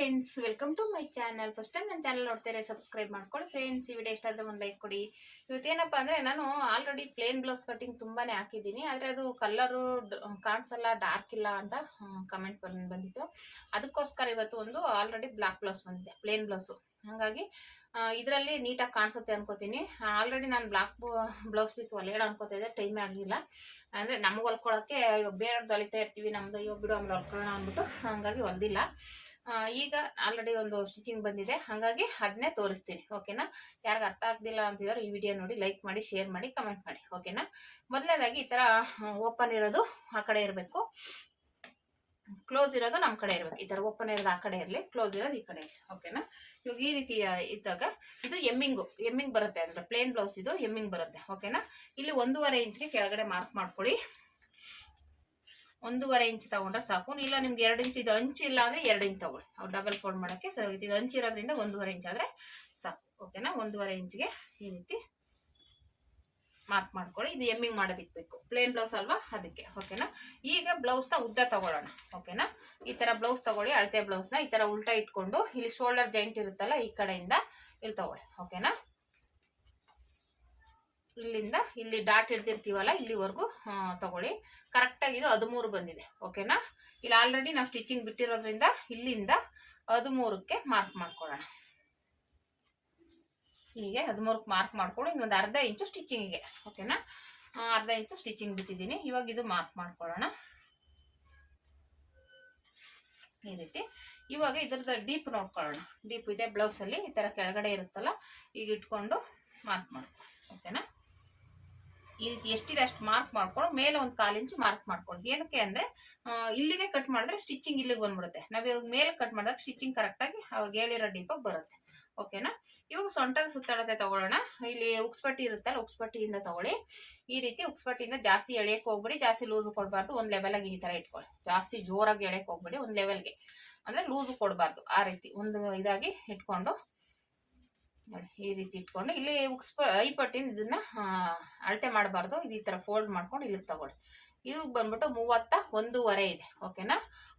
Friends welcome to my channel first time ನನ್ನ channel ನೋಡ್ತಾರೆ subscribe ಮಾಡ್ಕೊಳ್ಳಿ ಫ್ರೆಂಡ್ಸ್ ಈ ವಿಡಿಯೋ ಇಷ್ಟ ಆದ್ರೆ ಒಂದು ಲೈಕ್ ಕೊಡಿ. ಇವತ್ತೇನಪ್ಪ ಅಂದರೆ ನಾನು ಆಲ್ರೆಡಿ ಪ್ಲೇನ್ ಬ್ಲೌಸ್ ಕಟಿಂಗ್ ತುಂಬಾ ಹಾಕಿದ್ದೀನಿ. ಆದರೆ ಅದು ಕಲರು ಕಾಣಿಸಲ್ಲ ಡಾರ್ಕ್ ಇಲ್ಲ ಅಂತ ಕಮೆಂಟ್ ಬಂದಿತ್ತು. ಅದಕ್ಕೋಸ್ಕರ ಇವತ್ತು ಒಂದು ಆಲ್ರೆಡಿ ಬ್ಲಾಕ್ ಬ್ಲೌಸ್ ಬಂದಿದೆ ಪ್ಲೇನ್ ಬ್ಲೌಸು ಹಾಗಾಗಿ ಇದರಲ್ಲಿ ನೀಟಾಗಿ ಕಾಣಿಸುತ್ತೆ ಅನ್ಕೋತೀನಿ. ಆಲ್ರೆಡಿ ನಾನು ಬ್ಲಾಕ್ ಬ್ಲೌಸ್ ಪೀಸ್ ಹೊಲಿಯೋಣ ಅನ್ಕೋತಿದ್ದೆ ಟೈಮೇ ಆಗಲಿಲ್ಲ. ಅಂದರೆ ನಮ್ಗೆ ಹೊಲ್ಕೊಳಕ್ಕೆ ಇವಾಗ ಬೇರೆಯವ್ರದ್ದು ಹೊಲಿತಾ ಇರ್ತೀವಿ, ನಮ್ದು ಇವಾಗ ಬಿಡು, ಆಮೇಲೆ ಹೊಲ್ಕೊಳ್ಳೋಣ ಅಂದ್ಬಿಟ್ಟು, ಹಾಗಾಗಿ ಹೊಲ್ದಿಲ್ಲ. ಈಗ ಆಲ್ರೆಡಿ ಒಂದು ಸ್ಟಿಚಿಂಗ್ ಬಂದಿದೆ. ಹಾಗಾಗಿ ಅದನ್ನೇ ತೋರಿಸ್ತೀನಿ. ಓಕೆನಾ ಯಾರಿಗ ಅರ್ಥ ಆಗ್ದಿಲ್ಲ ಅಂತಿದ್ದಾರೆ ಈ ವಿಡಿಯೋ ನೋಡಿ ಲೈಕ್ ಮಾಡಿ ಶೇರ್ ಮಾಡಿ ಕಮೆಂಟ್ ಮಾಡಿ. ಓಕೆನಾ ಮೊದಲನೇದಾಗಿ ಈ ಥರ ಓಪನ್ ಇರೋದು ಆ ಕಡೆ ಇರಬೇಕು. ಕ್ಲೋಸ್ ಇರೋದು ನಮ್ಮ ಕಡೆ ಇರಬೇಕು. ಈ ಥರ ಓಪನ್ ಇರೋದು ಆ ಕಡೆ ಇರಲಿ ಕ್ಲೋಸ್ ಇರೋದು ಈ ಕಡೆ ಓಕೆನಾ ಇವಾಗ ಈ ರೀತಿ ಇದ್ದಾಗ ಇದು ಎಮ್ಮಿಂಗು ಎಮ್ಮಿಂಗ್ ಬರುತ್ತೆ. ಅಂದ್ರೆ ಪ್ಲೇನ್ ಬ್ಲೌಸ್ ಇದು ಎಮ್ಮಿಂಗ್ ಬರುತ್ತೆ. ಓಕೆನಾ ಇಲ್ಲಿ ಒಂದೂವರೆ ಇಂಚ್ಗೆ ಕೆಳಗಡೆ ಮಾರ್ಕ್ ಮಾಡ್ಕೊಳ್ಳಿ. ಒಂದೂವರೆ ಇಂಚ್ ತಗೊಂಡ್ರೆ ಸಾಕು. ಇಲ್ಲ, ನಿಮ್ಗೆ ಎರಡು ಇಂಚ್, ಇದು ಅಂಚು ಇಲ್ಲ ಅಂದ್ರೆ ಎರಡು ಇಂಚ್ ತಗೊಳ್ಳಿ. ಅವ್ರು ಡಬಲ್ ಫೋಲ್ಡ್ ಮಾಡೋಕ್ಕೆ ಸರಿ ಇದು ಅಂಚು ಇರೋದ್ರಿಂದ ಒಂದೂವರೆ ಇಂಚ್ ಆದ್ರೆ ಸಾಕು. ಓಕೆನಾ ಒಂದೂವರೆ ಇಂಚ್ಗೆ ಈ ರೀತಿ ಮಾರ್ಕ್ ಮಾಡ್ಕೊಳ್ಳಿ. ಇದು ಎಮ್ಮಿಂಗ್ ಮಾಡೋದಿಕ್ ಬೇಕು. ಪ್ಲೇನ್ ಬ್ಲೌಸ್ ಅಲ್ವಾ? ಅದಕ್ಕೆ. ಓಕೆನಾ ಈಗ ಬ್ಲೌಸ್ನ ಉದ್ದ ತಗೊಳ್ಳೋಣ. ಓಕೆನಾ ಈ ತರ ಬ್ಲೌಸ್ ತಗೊಳ್ಳಿ. ಅಳತೆ ಬ್ಲೌಸ್ನ ಈ ತರ ಉಲ್ಟಾ ಇಟ್ಕೊಂಡು, ಇಲ್ಲಿ ಶೋಲ್ಡರ್ ಜಾಯಿಂಟ್ ಇರುತ್ತಲ್ಲ, ಈ ಕಡೆಯಿಂದ ಇಲ್ಲಿ ತಗೊಳ್ಳಿ. ಓಕೆನಾ ಇಲ್ಲಿಂದ ಇಲ್ಲಿ ಡಾಟ್ ಇಡ್ತಿರ್ತೀವಲ್ಲ ಇಲ್ಲಿವರೆಗೂ ತಗೊಳ್ಳಿ. ಕರೆಕ್ಟಾಗಿ ಇದು ಹದಿಮೂರು ಬಂದಿದೆ ಓಕೆನಾ ಇಲ್ಲಿ ಆಲ್ರೆಡಿ ನಾವು ಸ್ಟಿಚಿಂಗ್ ಬಿಟ್ಟಿರೋದ್ರಿಂದ ಇಲ್ಲಿಂದ ಹದಿಮೂರಕ್ಕೆ ಮಾರ್ಕ್ ಮಾಡ್ಕೊಳ್ಳೋಣ. ಹೀಗೆ ಹದಿಮೂರಕ್ಕೆ ಮಾರ್ಕ್ ಮಾಡ್ಕೊಂಡು ಇನ್ನೊಂದು ಅರ್ಧ ಇಂಚು ಸ್ಟಿಚಿಂಗಿಗೆ ಓಕೆನಾ ಅರ್ಧ ಇಂಚು ಸ್ಟಿಚಿಂಗ್ ಬಿಟ್ಟಿದ್ದೀನಿ, ಇವಾಗ ಇದು ಮಾರ್ಕ್ ಮಾಡ್ಕೊಳ್ಳೋಣ. ಈ ರೀತಿ. ಇವಾಗ ಇದ್ರದ್ದು ಡೀಪ್ ನೋಡ್ಕೊಳ್ಳೋಣ. ಡೀಪ್ ಇದೆ ಬ್ಲೌಸಲ್ಲಿ ಈ ಥರ ಕೆಳಗಡೆ ಇರುತ್ತಲ್ಲ, ಈಗ ಇಟ್ಕೊಂಡು ಮಾರ್ಕ್ ಮಾಡ್ಕೊಳ್ಳಿ ಓಕೆನಾ ಈ ರೀತಿ ಎಷ್ಟಿದೆ ಅಷ್ಟು ಮಾರ್ಕ್ ಮಾಡ್ಕೊಂಡು ಮೇಲೆ ಒಂದು ಕಾಲು ಇಂಚು ಮಾರ್ಕ್ ಮಾಡ್ಕೊಳ್ಳಿ ಏನಕ್ಕೆ ಅಂದ್ರೆ ಇಲ್ಲಿಗೆ ಕಟ್ ಮಾಡಿದ್ರೆ ಸ್ಟಿಚಿಂಗ್ ಇಲ್ಲಿಗೆ ಬಂದ್ಬಿಡುತ್ತೆ. ನಾವು ಇವಾಗ ಮೇಲೆ ಕಟ್ ಮಾಡಿದಾಗ ಸ್ಟಿಚಿಂಗ್ ಕರೆಕ್ಟಾಗಿ ಅವ್ರಿಗೆ ಹೇಳಿರೋ ಡೀಪಾಗಿ ಬರುತ್ತೆ. ಓಕೆನಾ ಇವಾಗ ಸೊಂಟದ ಸುತ್ತಳತೆ ತಗೊಳ್ಳೋಣ. ಇಲ್ಲಿ ಉಕ್ಸ್ಪಟ್ಟಿ ಇರುತ್ತಲ್ಲ ಉಕ್ಸ್ಪಟ್ಟಿಯಿಂದ ತಗೊಳ್ಳಿ. ಈ ರೀತಿ ಉಕ್ಸ್ಪಟ್ಟಿಯಿಂದ ಜಾಸ್ತಿ ಎಳೆಯಕ್ಕೆ ಹೋಗ್ಬಿಡಿ, ಜಾಸ್ತಿ ಲೂಸು ಕೊಡಬಾರ್ದು. ಒಂದು ಲೆವೆಲಾಗಿ ಈ ತರ ಇಟ್ಕೊಳ್ಳಿ. ಜಾಸ್ತಿ ಜೋರಾಗಿ ಎಳೆಯಕ್ಕೆ ಹೋಗ್ಬಿಡಿ, ಒಂದು ಲೆವೆಲ್ಗೆ ಅಂದ್ರೆ ಲೂಸು ಕೊಡಬಾರ್ದು. ಆ ರೀತಿ ಒಂದು ಇದಾಗಿ ಇಟ್ಕೊಂಡು ನೋಡಿ, ಈ ರೀತಿ ಇಟ್ಕೊಂಡು ಇಲ್ಲಿ ಉಕ್ಸ್ಪ ಐಪಟ್ಟಿನ ಇದನ್ನ ಅಳತೆ ಮಾಡಬಾರ್ದು. ಇದು ಈ ಥರ ಫೋಲ್ಡ್ ಮಾಡ್ಕೊಂಡು ಇಲ್ಲಿ ತಗೊಳ್ಳಿ. ಇದು ಬಂದ್ಬಿಟ್ಟು ಮೂವತ್ತ ಒಂದೂವರೆ ಇದೆ, ಓಕೆನಾ?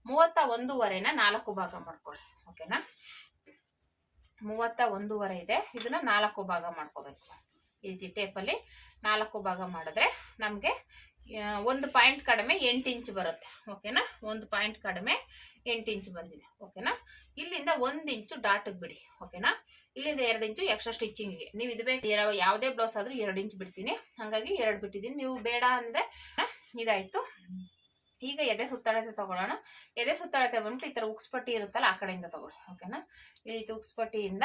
ಮೂವತ್ತ ಒಂದೂವರೆನ ನಾಲ್ಕು ಭಾಗ ಮಾಡ್ಕೊಳ್ಳಿ, ಓಕೆನಾ? ಮೂವತ್ತ ಒಂದೂವರೆ ಇದೆ, ಇದನ್ನ ನಾಲ್ಕು ಭಾಗ ಮಾಡ್ಕೋಬೇಕು. ಈ ರೀತಿ ಟೇಪಲ್ಲಿ ನಾಲ್ಕು ಭಾಗ ಮಾಡಿದ್ರೆ ನಮಗೆ ಒಂದು ಪಾಯಿಂಟ್ ಕಡಿಮೆ ಎಂಟು ಇಂಚ್ ಬರುತ್ತೆ, ಓಕೆನಾ? ಒಂದು ಪಾಯಿಂಟ್ ಕಡಿಮೆ ಎಂಟು ಇಂಚ್ ಬಂದಿದೆ, ಓಕೆನಾ? ಇಲ್ಲಿಂದ ಒಂದು ಇಂಚು ಡಾಟಿಗೆ ಬಿಡಿ ಓಕೆನಾ ಇಲ್ಲಿಂದ ಎರಡು ಇಂಚು ಎಕ್ಸ್ಟ್ರಾ ಸ್ಟಿಚಿಂಗಿಗೆ ನೀವು ಇದು ಬೇಕು ಯಾವ- ಯಾವುದೇ ಬ್ಲೌಸ್ ಆದ್ರೂ ಎರಡು ಇಂಚು ಬಿಡ್ತೀನಿ. ಹಾಗಾಗಿ ಎರಡು ಬಿಟ್ಟಿದ್ದೀನಿ. ನೀವು ಬೇಡ ಅಂದ್ರೆ ಇದಾಯಿತು. ಈಗ ಎದೆ ಸುತ್ತಳತೆ ತಗೊಳ್ಳೋಣ. ಎದೆ ಸುತ್ತಳತೆ ಬಂದ್ಬಿಟ್ಟು ಈ ತರ ಉಕ್ಸ್ಪಟ್ಟಿ ಇರುತ್ತಲ್ಲ, ಆ ಕಡೆಯಿಂದ ತಗೊಳ್ಳಿ ಓಕೆನಾ ಈ ರೀತಿ ಉಕ್ಸ್ಪಟ್ಟಿಯಿಂದ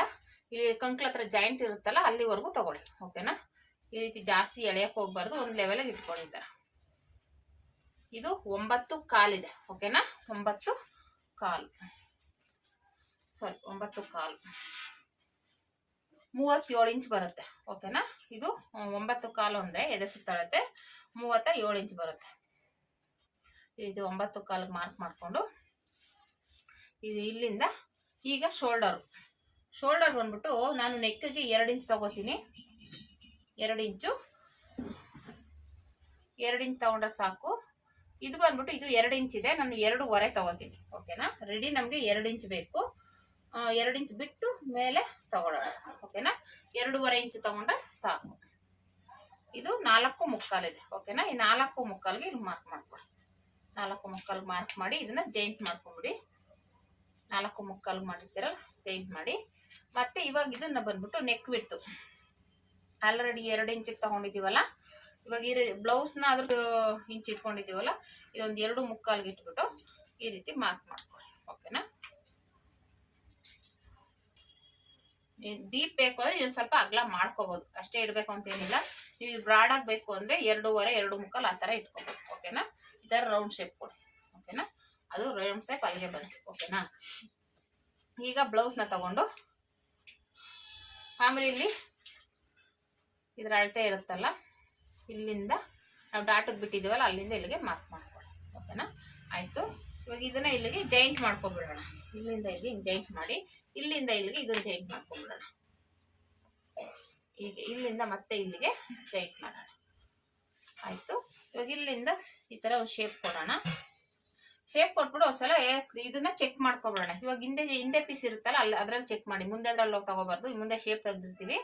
ಇಲ್ಲಿ ಕಂಕ್ಲ ಹತ್ರ ಜಾಯಿಂಟ್ ಇರುತ್ತಲ್ಲ, ಅಲ್ಲಿವರೆಗೂ ತಗೊಳ್ಳಿ ಓಕೆನಾ ಈ ರೀತಿ ಜಾಸ್ತಿ ಎಳೆಯಕ್ಕೆ ಹೋಗ್ಬಾರ್ದು, ಒಂದು ಇಟ್ಕೊಳ್ಳಿ ತರ. ಇದು ಒಂಬತ್ತು ಕಾಲಿದೆ ಓಕೆನಾ ಒಂಬತ್ತು ಕಾಲು. ಸಾರಿ ಒಂಬತ್ತು ಕಾಲು. ಮೂವತ್ತೇಳು ಇಂಚ್ ಬರುತ್ತೆ, ಓಕೆನಾ? ಇದು ಒಂಬತ್ತು ಕಾಲು ಅಂದ್ರೆ ಎದೆ ಸುತ್ತಳತೆ. ಮೂವತ್ತ ಏಳು ಇಂಚ್ ಬರುತ್ತೆ. ಇದು ಒಂಬತ್ತು ಕಾಲಿಗೆ ಮಾರ್ಕ್ ಮಾಡಿಕೊಂಡು, ಇದು ಇಲ್ಲಿಂದ ಈಗ ಶೋಲ್ಡರ್ ಶೋಲ್ಡರ್ ಬಂದ್ಬಿಟ್ಟು ನಾನು ನೆಕ್ಕಿಗೆ ಎರಡು ಇಂಚ್ ತಗೋತೀನಿ. ಎರಡು ಇಂಚು. ಎರಡು ಇಂಚ್ ತಗೊಂಡ್ರೆ ಸಾಕು. ಇದು ಬಂದ್ಬಿಟ್ಟು ಇದು ಎರಡು ಇಂಚ್ ಇದೆ, ನಾನು ಎರಡೂವರೆ ತಗೋತೀನಿ, ಓಕೆನಾ? ರೆಡಿ ನಮಗೆ ಎರಡು ಇಂಚ್ ಬೇಕು. ಎರಡು ಇಂಚ್ ಬಿಟ್ಟು ಮೇಲೆ ತಗೊಳ್ಳೋಣ. ಓಕೆನಾ? ಎರಡೂವರೆ ಇಂಚ್ ತಗೊಂಡ್ರೆ ಸಾಕು. ಇದು ನಾಲ್ಕು ಮುಕ್ಕಾಲಿದೆ ಓಕೆನಾ? ಈ ನಾಲ್ಕು ಮುಕ್ಕಾಲ್ಗೆ ಇಲ್ಲಿ ಮಾರ್ಕ್ ಮಾಡ್ಕೊಳ್ಳಿ. ನಾಲ್ಕು ಮುಕ್ಕಾಲ್ ಮಾರ್ಕ್ ಮಾಡಿ ಇದನ್ನ ಜೈಂಟ್ ಮಾಡ್ಕೊಂಬಿಡಿ. ನಾಲ್ಕು ಮುಕ್ಕಾಲ್ ಮಾಡಿರ್ತೀರಲ್ಲ ಜೈಂಟ್ ಮಾಡಿ. ಮತ್ತೆ ಇವಾಗ ಇದನ್ನ ಬಂದ್ಬಿಟ್ಟು ನೆಕ್ ಬಿಡ್ತು ಆಲ್ರೆಡಿ ಎರಡು ಇಂಚಿಗೆ ತಗೊಂಡಿದೀವಲ್ಲ ಇವಾಗ ಈ ಬ್ಲೌಸ್ನ ಅದ್ರ ಇಂಚ್ ಇಟ್ಕೊಂಡಿದೀವಲ್ಲ ಇದೊಂದು ಎರಡು ಮುಕ್ಕಾಲ್ಗೆ ಇಟ್ಬಿಟ್ಟು ಈ ರೀತಿ ಮಾರ್ಕ್ ಮಾಡ್ಕೊಳ್ಳಿ. ಓಕೆನಾ? ಡೀಪ್ ಬೇಕು ಅಂದ್ರೆ ಇನ್ನೊಂದು ಸ್ವಲ್ಪ ಅಗಲ ಮಾಡ್ಕೋಬಹುದು ಅಷ್ಟೇ ಇಡ್ಬೇಕು ಅಂತ ಏನಿಲ್ಲ. ನೀವು ಇದು ಬ್ರಾಡ್ ಬೇಕು ಅಂದ್ರೆ ಎರಡೂವರೆ, ಎರಡು ಮುಕ್ಕಾಲ್ ಆ ತರ ಇಟ್ಕೋಬೇಕು ಓಕೆನಾ ಈ ಥರ ರೌಂಡ್ ಶೇಪ್ ಕೊಡಿ. ಓಕೆನಾ ಅದು ರೌಂಡ್ ಶೇಪ್ ಅಲ್ಲಿಗೆ ಬಂತು ಓಕೆನಾ ಈಗ ಬ್ಲೌಸ್ನ ತಗೊಂಡು ಆಮೇಲೆ ಇಲ್ಲಿ ಇದ್ರ ಅಳತೆ ಇರುತ್ತಲ್ಲ, ಇಲ್ಲಿಂದ ನಾವು ಡಾಟಿಗೆ ಬಿಟ್ಟಿದ್ದೀವಲ್ಲ, ಅಲ್ಲಿಂದ ಇಲ್ಲಿಗೆ ಮಾರ್ಕ್ ಮಾಡ್ಕೊಳ್ಳಿ ಓಕೆನಾ ಆಯ್ತು. ಇವಾಗ ಇದನ್ನ ಇಲ್ಲಿಗೆ ಜಾಯಿಂಟ್ ಮಾಡ್ಕೊಬಿಡೋಣ. ಇಲ್ಲಿಂದ ಇಲ್ಲಿ ಜೈಂಟ್ ಮಾಡಿ ಇಲ್ಲಿಂದ ಇಲ್ಲಿಗೆ ಇದನ್ನ ಜಾಯಿಂಟ್ ಮಾಡ್ಕೊಂಡ್ಬಿಡೋಣ ಹೀಗೆ, ಇಲ್ಲಿಂದ ಮತ್ತೆ ಇಲ್ಲಿಗೆ ಜಾಯಿಂಟ್ ಮಾಡೋಣ. ಆಯ್ತು? ಇವಾಗ ಇಲ್ಲಿಂದ ಈ ತರ ಶೇಪ್ ಕೊಡೋಣ. ಶೇಪ್ ಕೊಟ್ಬಿಟ್ಟು ಒಂದ್ಸಲ ಇದನ್ನ ಚೆಕ್ ಮಾಡ್ಕೊಬಿಡೋಣ. ಇವಾಗ ಹಿಂದೆ ಹಿಂದೆ ಪೀಸ್ ಇರುತ್ತಲ್ಲ, ಅಲ್ಲಿ, ಅದ್ರಲ್ಲಿ ಚೆಕ್ ಮಾಡಿ. ಮುಂದೆ ಅದ್ರಲ್ಲಿ ತಗೋಬಾರ್ದು. ಮುಂದೆ ಶೇಪ್ ತೆಗ್ದಿರ್ತೀವಿ.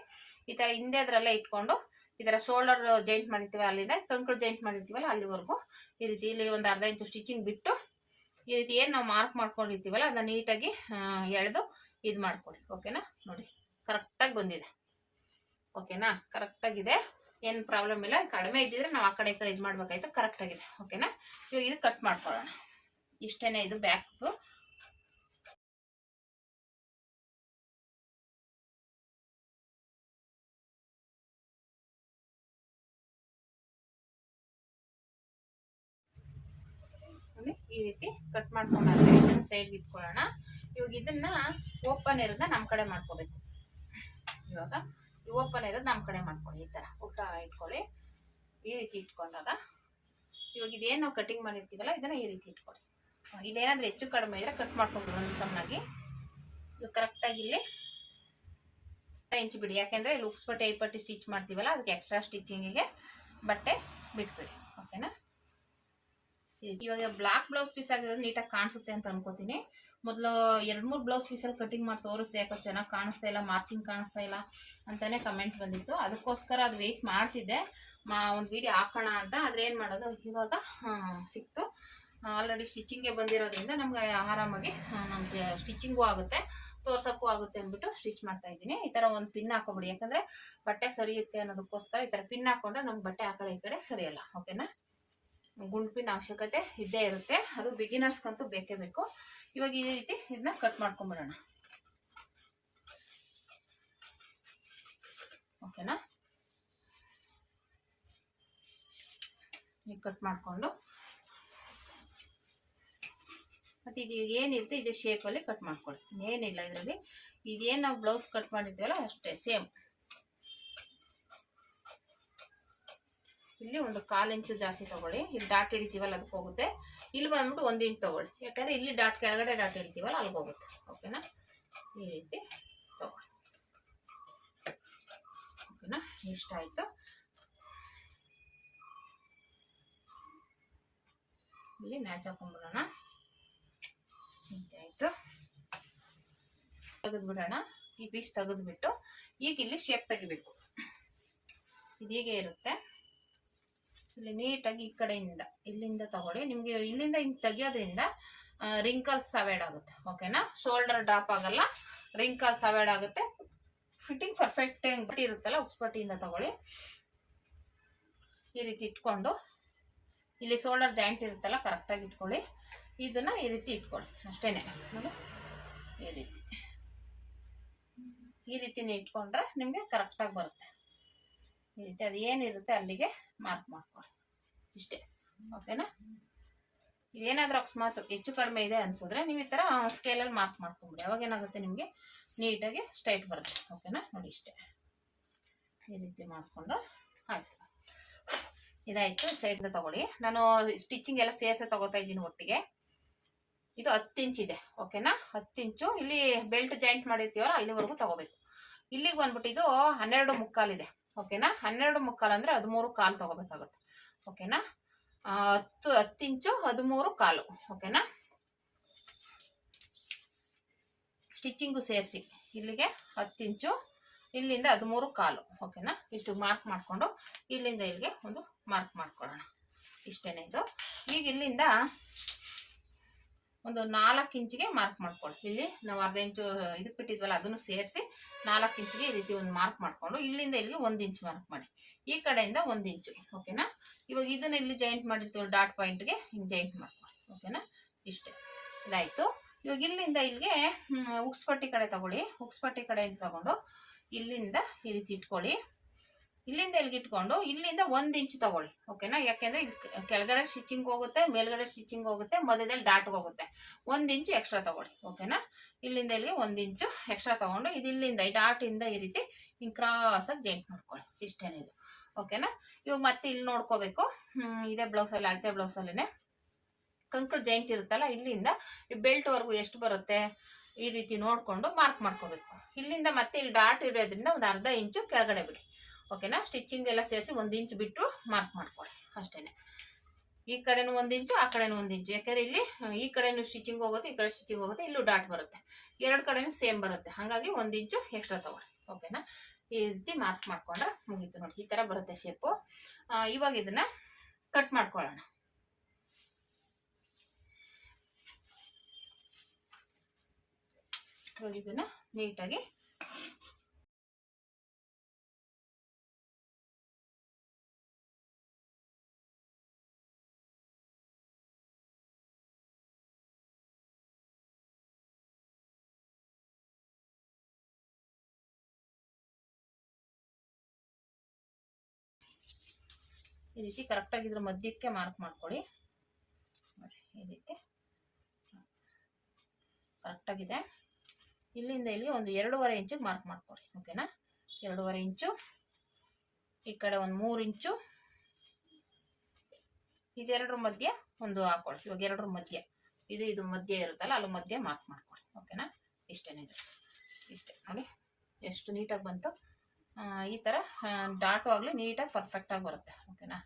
ಈ ತರ ಹಿಂದೆ ಅದ್ರಲ್ಲೇ ಇಟ್ಕೊಂಡು ಈ ತರ ಶೋಲ್ಡರ್ ಜಾಯಿಂಟ್ ಮಾಡಿರ್ತೀವಿ ಅಲ್ಲಿಂದ ಕಂಕಳು ಜಾಯಿಂಟ್ ಮಾಡಿರ್ತೀವಲ್ಲ, ಅಲ್ಲಿವರೆಗೂ ಈ ರೀತಿ ಇಲ್ಲಿ ಒಂದು ಅರ್ಧ ಇಂಚು ಸ್ಟಿಚಿಂಗ್ ಬಿಟ್ಟು ಈ ರೀತಿ ಏನ್ ನಾವು ಮಾರ್ಕ್ ಮಾಡ್ಕೊಂಡಿರ್ತೀವಲ್ಲ, ಅದನ್ನ ನೀಟಾಗಿ ಎಳೆದು ಇದು ಮಾಡ್ಕೊಳ್ಳಿ ಓಕೆನಾ ನೋಡಿ ಕರೆಕ್ಟಾಗಿ ಬಂದಿದೆ. ಓಕೆನಾ ಕರೆಕ್ಟಾಗಿದೆ ಏನು ಪ್ರಾಬ್ಲಮ್ ಇಲ್ಲ. ಕಡಿಮೆ ಇದ್ದಿದ್ರೆ ನಾವು ಆ ಕಡೆ ಈ ಕಡೆ ಇದು ಮಾಡ್ಬೇಕಾಯ್ತು. ಕರೆಕ್ಟಾಗಿದೆ ಓಕೆನಾ ಇವಾಗ ಇದು ಕಟ್ ಮಾಡ್ಕೊಳ್ಳೋಣ. ಇಷ್ಟೇನೆ ಇದು ಬ್ಯಾಕ್ ಈ ರೀತಿ ಕಟ್ ಮಾಡ್ಕೊಂಡು ಇದನ್ನ ಸೈಡ್ಗೆ ಇಟ್ಕೊಳ್ಳೋಣ. ಇವಾಗ ಇದನ್ನ ಓಪನ್ ಇರೋದನ್ನ ನಮ್ಮ ಕಡೆ ಮಾಡ್ಕೋಬೇಕು. ಇವಾಗ ಈ ಓಪನ್ ಇರೋದು ನಮ್ಮ ಕಡೆ ಮಾಡ್ಕೊಳ್ಳಿ, ಈ ತರ. ಊಟ ಇಟ್ಕೊಳ್ಳಿ. ಈ ರೀತಿ ಇಟ್ಕೊಂಡಾಗ ಇವಾಗ ಇದೇನು ನಾವು ಕಟಿಂಗ್ ಮಾಡಿರ್ತೀವಲ್ಲ, ಇದನ್ನ ಈ ರೀತಿ ಇಟ್ಕೊಳ್ಳಿ. ಇಲ್ಲೇನಾದ್ರೂ ಹೆಚ್ಚು ಕಡಿಮೆ ಇದ್ರೆ ಕಟ್ ಮಾಡ್ಕೊಂಡು ಒಂದು ಸಣ್ಣಾಗಿ ಇದು ಕರೆಕ್ಟಾಗಿ ಇಲ್ಲಿ ಇಂಚ್ ಬಿಡಿ. ಯಾಕೆಂದ್ರೆ ಇಲ್ಲಿ ಉಕ್ಸ್ಪಟ್ಟಿ ಐಪಟ್ಟಿ ಸ್ಟಿಚ್ ಮಾಡ್ತೀವಲ್ಲ, ಅದಕ್ಕೆ ಎಕ್ಸ್ಟ್ರಾ ಸ್ಟಿಚಿಂಗಿಗೆ ಬಟ್ಟೆ ಬಿಟ್ಬಿಡಿ. ಓಕೆನಾ ಇವಾಗ ಬ್ಲಾಕ್ ಬ್ಲೌಸ್ ಪೀಸ್ ಆಗಿರೋದು ನೀಟಾಗಿ ಕಾಣಿಸುತ್ತೆ ಅಂತ ಅನ್ಕೋತೀನಿ. ಮೊದಲು ಎರಡು ಮೂರು ಬ್ಲೌಸ್ ಪೀಸಲ್ಲಿ ಕಟಿಂಗ್ ಮಾಡಿ ತೋರಿಸ್ದೆ, ಯಾಕೋ ಚೆನ್ನಾಗಿ ಕಾಣಿಸ್ತಾ ಇಲ್ಲ ಮಾರ್ಕಿಂಗ್ ಕಾಣಿಸ್ತಾ ಇಲ್ಲ ಅಂತಲೇ ಕಮೆಂಟ್ಸ್ ಬಂದಿತ್ತು. ಅದಕ್ಕೋಸ್ಕರ ಅದು ವೆಯ್ಟ್ ಮಾಡ್ತಿದ್ದೆ. ಮಾ, ಒಂದು ವಿಡಿಯೋ ಹಾಕೋಣ ಅಂತ. ಆದರೆ ಏನು ಮಾಡೋದು? ಇವಾಗ ಸಿಕ್ತು. ಆಲ್ರೆಡಿ ಸ್ಟಿಚಿಂಗ್ಗೆ ಬಂದಿರೋದ್ರಿಂದ ನಮಗೆ ಆರಾಮಾಗಿ ನಮಗೆ ಸ್ಟಿಚಿಂಗೂ ಆಗುತ್ತೆ. ತೋರ್ಸೋಕ್ಕೂ ಆಗುತ್ತೆ ಅಂದ್ಬಿಟ್ಟು ಸ್ಟಿಚ್ ಮಾಡ್ತಾ ಇದ್ದೀನಿ. ಈ ಥರ ಒಂದು ಪಿನ್ ಹಾಕೋಬಿಡಿ. ಯಾಕಂದರೆ ಬಟ್ಟೆ ಸರಿಯುತ್ತೆ ಅನ್ನೋದಕ್ಕೋಸ್ಕರ ಈ ಥರ ಪಿನ್ ಹಾಕೊಂಡ್ರೆ ನಮ್ಗೆ ಬಟ್ಟೆ ಆ ಕಡೆ ಈ ಕಡೆ ಸರಿಯಲ್ಲ. ಓಕೆನಾ ಗುಂಡ್ಪಿನ ಅವಶ್ಯಕತೆ ಇದ್ದೇ ಇರುತ್ತೆ. ಅದು ಬಿಗಿನರ್ಸ್ಗಂತೂ ಬೇಕೇ ಬೇಕು. ಇವಾಗ ಈ ರೀತಿ ಇದನ್ನ ಕಟ್ ಮಾಡ್ಕೊಂಡ್ಬಿಡೋಣ. ಓಕೆನಾ ಈಗ ಕಟ್ ಮಾಡಿಕೊಂಡು. ಮತ್ತೆ ಇದು ಏನಿರುತ್ತೆ, ಇದೇ ಶೇಪಲ್ಲಿ ಕಟ್ ಮಾಡ್ಕೊಳ್ಳಿ. ಏನಿಲ್ಲ ಇದರಲ್ಲಿ. ಇದೇನು ನಾವು ಬ್ಲೌಸ್ ಕಟ್ ಮಾಡಿದ್ದೀವಲ್ಲ ಅಷ್ಟೇ ಸೇಮ್ ಇಲ್ಲಿ ಒಂದು ಕಾಲು ಇಂಚು ಜಾಸ್ತಿ ತಗೊಳ್ಳಿ. ಇಲ್ಲಿ ಡಾಟ್ ಹಿಡಿತೀವಲ್ಲ ಅದಕ್ಕೆ ಹೋಗುತ್ತೆ. ಇಲ್ಲಿ ಬಂದ್ಬಿಟ್ಟು ಒಂದು ಇಂಚ್ ತಗೊಳ್ಳಿ. ಯಾಕಂದ್ರೆ ಇಲ್ಲಿ ಡಾಟ್ ಕೆಳಗಡೆ ಡಾಟ್ ಹಿಡಿತೀವಲ್ಲ ಅಲ್ಲಿಗೆ ಹೋಗುತ್ತೆ. ಓಕೆನಾ ಈ ರೀತಿ ತಗೊಳ್ಳಿ. ಓಕೆನಾ ಇಷ್ಟ ಆಯ್ತು. ಇಲ್ಲಿ ನ್ಯಾಚ್ ಹಾಕೊಂಡ್ಬಿಡೋಣ. ಆಯಿತು ತೆಗೆದ್ಬಿಡೋಣ. ಈ ಪೀಸ್ ತೆಗೆದ್ಬಿಟ್ಟು, ಈಗ ಇಲ್ಲಿ ಶೇಪ್ ತೆಗಿಬೇಕು. ಇದು ಹೀಗೆ ಇರುತ್ತೆ. ಇಲ್ಲಿ ನೀಟಾಗಿ ಈ ಕಡೆಯಿಂದ, ಇಲ್ಲಿಂದ ತಗೊಳ್ಳಿ. ನಿಮ್ಗೆ ಇಲ್ಲಿಂದ ಹಿಂಗ್ ತೆಗಿಯೋದ್ರಿಂದ ರಿಂಕಲ್ಸ್ ಅವಾಯ್ಡ್ ಆಗುತ್ತೆ. ಓಕೆನಾ ಶೋಲ್ಡರ್ ಡ್ರಾಪ್ ಆಗಲ್ಲ. ರಿಂಕಲ್ಸ್ ಅವಾಯ್ಡ್ ಆಗುತ್ತೆ. ಫಿಟ್ಟಿಂಗ್ ಪರ್ಫೆಕ್ಟ್ ಬಟ್ಟಿ ಇರುತ್ತಲ್ಲ ಉಕ್ಸ್ಪಟ್ಟಿಯಿಂದ ತಗೊಳ್ಳಿ. ಈ ರೀತಿ ಇಟ್ಕೊಂಡು, ಇಲ್ಲಿ ಶೋಲ್ಡರ್ ಜಾಯಿಂಟ್ ಇರುತ್ತಲ್ಲ ಕರೆಕ್ಟಾಗಿ ಇಟ್ಕೊಳ್ಳಿ. ಇದನ್ನ ಈ ರೀತಿ ಇಟ್ಕೊಳ್ಳಿ. ಅಷ್ಟೇನೆ. ನೋಡಿ. ಈ ರೀತಿ. ಈ ರೀತಿನೇ ಇಟ್ಕೊಂಡ್ರೆ ನಿಮಗೆ ಕರೆಕ್ಟಾಗಿ ಬರುತ್ತೆ. ಈ ರೀತಿ ಅದು ಏನಿರುತ್ತೆ ಅಲ್ಲಿಗೆ ಮಾರ್ಕ್ ಮಾಡ್ಕೊಳ್ಳಿ. ಇಷ್ಟೇ. ಓಕೆನಾ ಇದೇನಾದರೂ ಅಕಸ್ಮಾತ್ ಹೆಚ್ಚು ಕಡಿಮೆ ಇದೆ ಅನ್ಸಿದ್ರೆ ನೀವು ಈ ಥರ ಸ್ಕೇಲಲ್ಲಿ ಮಾರ್ಕ್ ಮಾಡ್ಕೊಂಬಿಡಿ. ಅವಾಗ ಏನಾಗುತ್ತೆ ನಿಮಗೆ ನೀಟಾಗಿ ಸ್ಟ್ರೈಟ್ ಬರುತ್ತೆ. ಓಕೆನಾ ನೋಡಿ ಇಷ್ಟೇ. ಈ ರೀತಿ ಮಾಡಿಕೊಂಡ್ರೆ ಆಯ್ತು. ಇದಾಯ್ತು. ಸೈಡ್ನ ತಗೊಳ್ಳಿ. ನಾನು ಸ್ಟಿಚಿಂಗ್ ಎಲ್ಲ ಸೇರಿಸೇ ತಗೋತಾ ಇದ್ದೀನಿ ಒಟ್ಟಿಗೆ. ಇದು ಹತ್ತು ಇದೆ. ಓಕೆನಾ ಹತ್ತು ಇಂಚು ಇಲ್ಲಿ ಬೆಲ್ಟ್ ಜಾಯಿಂಟ್ ಮಾಡಿರ್ತೀವಲ್ಲ, ಅಲ್ಲಿವರೆಗೂ ತಗೋಬೇಕು. ಇಲ್ಲಿಗೆ ಬಂದ್ಬಿಟ್ಟು ಇದು ಹನ್ನೆರಡು ಮುಕ್ಕಾಲಿದೆ ಓಕೆನಾ? ಹನ್ನೆರಡು ಮುಕ್ಕಾಲು ಅಂದ್ರೆ ಹದಿಮೂರು ಕಾಲು ತಗೋಬೇಕಾಗುತ್ತೆ. ಓಕೆನಾ? ಹತ್ತು ಹತ್ತು ಇಂಚು ಹದಿಮೂರು ಕಾಲು. ಓಕೆನಾ? ಸ್ಟಿಚಿಂಗು ಸೇರಿಸಿ. ಇಲ್ಲಿಗೆ ಹತ್ತು ಇಂಚು, ಇಲ್ಲಿಂದ ಹದಿಮೂರು ಕಾಲು. ಓಕೆನಾ? ಇಷ್ಟು ಮಾರ್ಕ್ ಮಾಡಿಕೊಂಡು ಇಲ್ಲಿಂದ ಇಲ್ಲಿಗೆ ಒಂದು ಮಾರ್ಕ್ ಮಾಡ್ಕೊಳ್ಳೋಣ. ಇಷ್ಟೇನೆ ಇದು. ಈಗ ಇಲ್ಲಿಂದ ಒಂದು ನಾಲ್ಕು ಇಂಚಿಗೆ ಮಾರ್ಕ್ ಮಾಡ್ಕೊಳ್ಳಿ ಇಲ್ಲಿ ನಾವು ಅರ್ಧ ಇಂಚು ಇದಕ್ಕೆ ಬಿಟ್ಟಿದ್ವಲ್ಲ, ಅದನ್ನು ಸೇರಿಸಿ ನಾಲ್ಕು ಇಂಚಿಗೆ ಈ ರೀತಿ ಒಂದು ಮಾರ್ಕ್ ಮಾಡಿಕೊಂಡು, ಇಲ್ಲಿಂದ ಇಲ್ಲಿಗೆ ಒಂದು ಇಂಚ್ ಮಾರ್ಕ್ ಮಾಡಿ. ಈ ಕಡೆಯಿಂದ ಒಂದು ಇಂಚು ಓಕೆನಾ ಇವಾಗ ಇದನ್ನ ಇಲ್ಲಿ ಜಾಯಿಂಟ್ ಮಾಡಿರ್ತೀವಿ ಡಾಟ್ ಪಾಯಿಂಟ್ಗೆ ಹಿಂಗೆ ಜಾಯಿಂಟ್ ಮಾಡ್ಕೊಳ್ಳಿ ಓಕೆನಾ ಇಷ್ಟೇ. ಇದಾಯಿತು. ಇವಾಗ ಇಲ್ಲಿಂದ ಇಲ್ಲಿಗೆ ಉಕ್ಸ್ಪಟ್ಟಿ ಕಡೆ ತಗೊಳ್ಳಿ. ಉಕ್ಸ್ಪಟ್ಟಿ ಕಡೆಯಿಂದ ತಗೊಂಡು ಇಲ್ಲಿಂದ ಈ ರೀತಿ ಇಟ್ಕೊಳ್ಳಿ. ಇಲ್ಲಿಂದ ಇಲ್ಲಿಗೆ ಇಟ್ಕೊಂಡು ಇಲ್ಲಿಂದ ಒಂದ್ ಇಂಚ್ ತಗೊಳ್ಳಿ ಓಕೆನಾ ಯಾಕೆಂದ್ರೆ ಕೆಳಗಡೆ ಸ್ಟಿಚಿಂಗ್ ಹೋಗುತ್ತೆ, ಮೇಲ್ಗಡೆ ಸ್ಟಿಚಿಂಗ್ ಹೋಗುತ್ತೆ, ಮಧ್ಯದಲ್ಲಿ ಡಾಟ್ ಹೋಗುತ್ತೆ. ಒಂದ್ ಇಂಚ್ ಎಕ್ಸ್ಟ್ರಾ ತಗೊಳ್ಳಿ ಓಕೆನಾ ಇಲ್ಲಿಂದ ಇಲ್ಲಿಗೆ ಒಂದ್ ಇಂಚು ಎಕ್ಸ್ಟ್ರಾ ತಗೊಂಡು ಇದು ಇಲ್ಲಿಂದ, ಈ ಡಾಟ್ ಇಂದ ಈ ರೀತಿ ಹಿಂಗ್ ಕ್ರಾಸ್ ಆಗಿ ಜಾಯಿಂಟ್ ಮಾಡ್ಕೊಳ್ಳಿ, ಇಷ್ಟೇನೆ ಇದು ಓಕೆನಾ ಇವಾಗ ಮತ್ತೆ ಇಲ್ಲಿ ನೋಡ್ಕೋಬೇಕು ಇದೇ ಬ್ಲೌಸ್ ಅಲ್ಲಿ, ಅಳತೆ ಬ್ಲೌಸ್ ಅಲ್ಲಿನೇ. ಕಂಕಲ್ ಜಾಯಿಂಟ್ ಇರುತ್ತಲ್ಲ, ಇಲ್ಲಿಂದ ಈ ಬೆಲ್ಟ್ ವರ್ಗು ಎಷ್ಟು ಬರುತ್ತೆ, ಈ ರೀತಿ ನೋಡ್ಕೊಂಡು ಮಾರ್ಕ್ ಮಾಡ್ಕೋಬೇಕು. ಇಲ್ಲಿಂದ ಮತ್ತೆ ಇಲ್ಲಿ ಡಾಟ್ ಇಡೋದ್ರಿಂದ ಒಂದು ಅರ್ಧ ಇಂಚು ಕೆಳಗಡೆ ಬಿಡಿ. ಓಕೆನಾ? ಸ್ಟಿಚಿಂಗ್ ಎಲ್ಲ ಸೇರಿಸಿ ಒಂದು ಇಂಚ್ ಬಿಟ್ಟು ಮಾರ್ಕ್ ಮಾಡ್ಕೊಳ್ಳಿ. ಅಷ್ಟೇ ಈ ಕಡೆನೂ ಒಂದು ಇಂಚು ಆ ಕಡೆನೂ ಒಂದು ಇಂಚು ಯಾಕಂದ್ರೆ ಇಲ್ಲಿ, ಈ ಕಡೆನೂ ಸ್ಟಿಚಿಂಗ್ ಹೋಗುತ್ತೆ, ಈ ಕಡೆ ಸ್ಟಿಚಿಂಗ್ ಹೋಗುತ್ತೆ, ಇಲ್ಲೂ ಡಾಟ್ ಬರುತ್ತೆ. ಎರಡು ಕಡೆನೂ ಸೇಮ್ ಬರುತ್ತೆ. ಹಾಗಾಗಿ ಒಂದು ಇಂಚು ಎಕ್ಸ್ಟ್ರಾ ತಗೊಳ್ಳಿ. ಓಕೆನಾ? ಈ ರೀತಿ ಮಾರ್ಕ್ ಮಾಡ್ಕೊಂಡ್ರೆ ಮುಗೀತು ನೋಡಿ. ಈ ಥರ ಬರುತ್ತೆ ಶೇಪು ಇವಾಗ ಇದನ್ನ ಕಟ್ ಮಾಡ್ಕೊಳ್ಳೋಣ. ಇವಾಗ ಇದನ್ನ ನೀಟಾಗಿ ಈ ರೀತಿ ಕರೆಕ್ಟಾಗಿ ಇದ್ರ ಮಧ್ಯಕ್ಕೆ ಮಾರ್ಕ್ ಮಾಡ್ಕೊಳ್ಳಿ. ಈ ರೀತಿ. ಕರೆಕ್ಟಾಗಿದೆ ಇಲ್ಲಿಂದ ಇಲ್ಲಿ ಒಂದು ಎರಡೂವರೆ ಇಂಚಿಗೆ ಮಾರ್ಕ್ ಮಾಡ್ಕೊಳ್ಳಿ ಓಕೆನಾ ಎರಡೂವರೆ ಇಂಚು ಈ ಕಡೆ ಒಂದು ಮೂರು ಇಂಚು ಇದೆರಡರ ಮಧ್ಯೆ ಒಂದು ಹಾಕೊಳ್ಳಿ, ಇವಾಗ ಎರಡರ ಮಧ್ಯೆ. ಇದು ಇದು ಮಧ್ಯೆ ಇರುತ್ತಲ್ಲ, ಅಲ್ಲಿ ಮಧ್ಯೆ ಮಾರ್ಕ್ ಮಾಡ್ಕೊಳ್ಳಿ ಓಕೆನಾ ಇಷ್ಟೇನಿದೆ ಇಷ್ಟೇ, ನೋಡಿ, ಎಷ್ಟು ನೀಟಾಗಿ ಬಂತು. ಈ ಥರ ಡಾಟು ಆಗಲಿ ನೀಟಾಗಿ ಪರ್ಫೆಕ್ಟಾಗಿ ಬರುತ್ತೆ ಓಕೆನಾ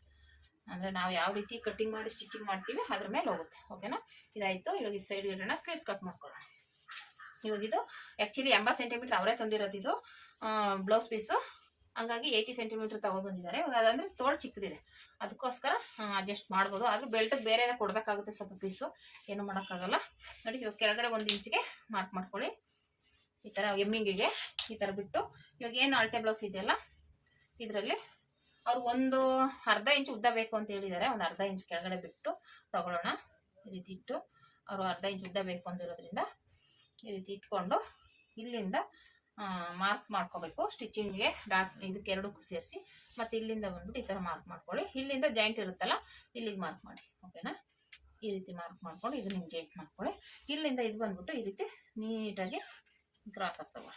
ಅಂದರೆ ನಾವು ಯಾವ ರೀತಿ ಕಟ್ಟಿಂಗ್ ಮಾಡಿ ಸ್ಟಿಚಿಂಗ್ ಮಾಡ್ತೀವಿ, ಅದ್ರ ಮೇಲೆ ಹೋಗುತ್ತೆ ಓಕೆನಾ ಇದಾಯಿತು, ಇವಾಗ ಈ ಸೈಡ್ ಇಡೋಣ ಸ್ಲೀವ್ಸ್ ಕಟ್ ಮಾಡ್ಕೊಳ್ಳೋಣ. ಇವಾಗ ಇದು ಆ್ಯಕ್ಚುಲಿ ಎಂಬತ್ತು ಸೆಂಟಿಮೀಟ್ರ್ ಅವರೇ ತಂದಿರೋದು ಇದು ಬ್ಲೌಸ್ ಪೀಸು ಹಂಗಾಗಿ ಏಯ್ಟಿ ಸೆಂಟಿಮೀಟ್ರ್ ತಗೊಬಂದಿದ್ದಾರೆ ಇವಾಗ ಅದಂದ್ರೆ ತೋಳು ಚಿಕ್ಕದಿದೆ. ಅದಕ್ಕೋಸ್ಕರ ಅಡ್ಜಸ್ಟ್ ಮಾಡ್ಬೋದು. ಆದರೂ ಬೆಲ್ಟಿಗೆ ಬೇರೆ ಕೊಡಬೇಕಾಗುತ್ತೆ ಸ್ವಲ್ಪ ಪೀಸು ಏನು ಮಾಡೋಕ್ಕಾಗಲ್ಲ. ನೋಡಿ, ಇವಾಗ ಕೆಳಗಡೆ ಒಂದು ಇಂಚಿಗೆ ಮಾರ್ಕ್ ಮಾಡ್ಕೊಳ್ಳಿ. ಈ ಥರ ಎಮ್ಮಿಂಗಿಗೆ ಈ ಥರ ಬಿಟ್ಟು ಇವಾಗ ಏನು ಅಳತೆ ಬ್ಲೌಸ್ ಇದೆಯಲ್ಲ, ಇದರಲ್ಲಿ ಅವ್ರು ಒಂದು ಅರ್ಧ ಇಂಚ್ ಉದ್ದ ಬೇಕು ಅಂತ ಹೇಳಿದ್ದಾರೆ. ಒಂದು ಅರ್ಧ ಇಂಚ್ ಕೆಳಗಡೆ ಬಿಟ್ಟು ತಗೊಳ್ಳೋಣ. ಈ ರೀತಿ ಇಟ್ಟು ಅವರು ಅರ್ಧ ಇಂಚ್ ಉದ್ದ ಬೇಕು ಅಂದಿರೋದ್ರಿಂದ ಈ ರೀತಿ ಇಟ್ಕೊಂಡು ಇಲ್ಲಿಂದ ಮಾರ್ಕ್ ಮಾಡ್ಕೋಬೇಕು. ಸ್ಟಿಚಿಂಗ್ಗೆ ಡಾಟ್ ಇದಕ್ಕೆ ಎರಡಕ್ಕೂ ಸೇರಿಸಿ ಮತ್ತು ಇಲ್ಲಿಂದ ಬಂದ್ಬಿಟ್ಟು ಈ ಥರ ಮಾರ್ಕ್ ಮಾಡ್ಕೊಳ್ಳಿ. ಇಲ್ಲಿಂದ ಜಾಯಿಂಟ್ ಇರುತ್ತಲ್ಲ, ಇಲ್ಲಿಗೆ ಮಾರ್ಕ್ ಮಾಡಿ. ಓಕೆನಾ ಈ ರೀತಿ ಮಾರ್ಕ್ ಮಾಡ್ಕೊಂಡು ಇದನ್ನ ಹಿಂಗೆ ಜಾಯಿಂಟ್ ಮಾಡ್ಕೊಳ್ಳಿ. ಇಲ್ಲಿಂದ ಇದು ಬಂದ್ಬಿಟ್ಟು ಈ ರೀತಿ ನೀಟಾಗಿ ಕ್ರಾಸ್ ಆಗ್ತವೆ.